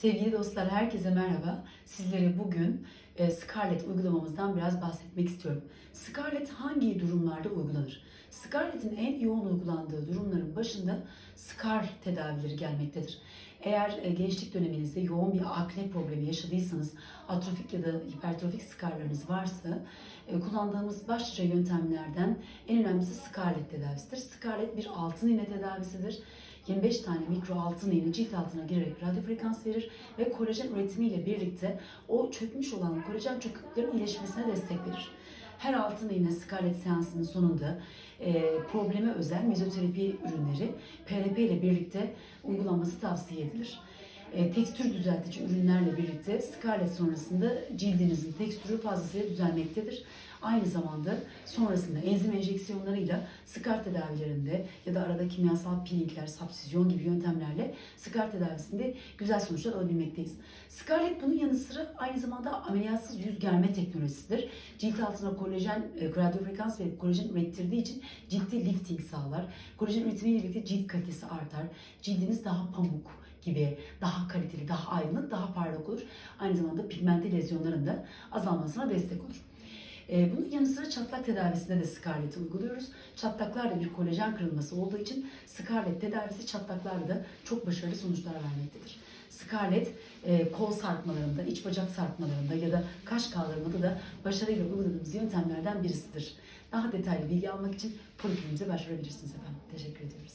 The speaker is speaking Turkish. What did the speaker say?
Sevgili dostlar, herkese merhaba. Sizlere bugün e, Scarlett uygulamamızdan biraz bahsetmek istiyorum. Scarlett hangi durumlarda uygulanır? Scarlett'in en yoğun uygulandığı durumların başında scar tedavileri gelmektedir. Eğer e, gençlik döneminizde yoğun bir akne problemi yaşadıysanız, atrofik ya da hipertrofik skarlarınız varsa, e, kullandığımız başlıca yöntemlerden en önemlisi Scarlett tedavisidir. Scarlett bir altın iğne tedavisidir. 25 tane mikro altın iğne cilt altına girerek radyo frekans verir ve kolajen üretimiyle birlikte o çökmüş olan kolajen çöküklerin iyileşmesine destek verir. Her altın iğne Scarlett seansının sonunda e, probleme özel mezoterapi ürünleri PRP ile birlikte uygulanması tavsiye edilir. E, tekstür düzeltici ürünlerle birlikte Scarlett sonrasında cildinizin tekstürü fazlasıyla düzelmektedir. Aynı zamanda sonrasında enzim enjeksiyonlarıyla skar tedavilerinde ya da arada kimyasal peelingler, sapsizyon gibi yöntemlerle skar tedavisinde güzel sonuçlar alabilmekteyiz. Scarlett bunun yanı sıra aynı zamanda ameliyatsız yüz germe teknolojisidir. Cilt altına kolajen, e, radyofrekans ve kolajen ürettirdiği için ciltte lifting sağlar. Kolajen üretimiyle birlikte cilt kalitesi artar. Cildiniz daha pamuk gibi daha kaliteli, daha aydınlık, daha parlak olur. Aynı zamanda pigmente lezyonların da azalmasına destek olur. Ee, Bunun yanı sıra çatlak tedavisinde de Scarlett'i uyguluyoruz. Çatlaklarda bir kolajen kırılması olduğu için Scarlett tedavisi çatlaklarda da çok başarılı sonuçlar vermektedir. Scarlett e, kol sarkmalarında, iç bacak sarkmalarında ya da kaş kaldırmada da başarıyla uyguladığımız yöntemlerden birisidir. Daha detaylı bilgi almak için poliklinimize başvurabilirsiniz efendim. Teşekkür ediyoruz.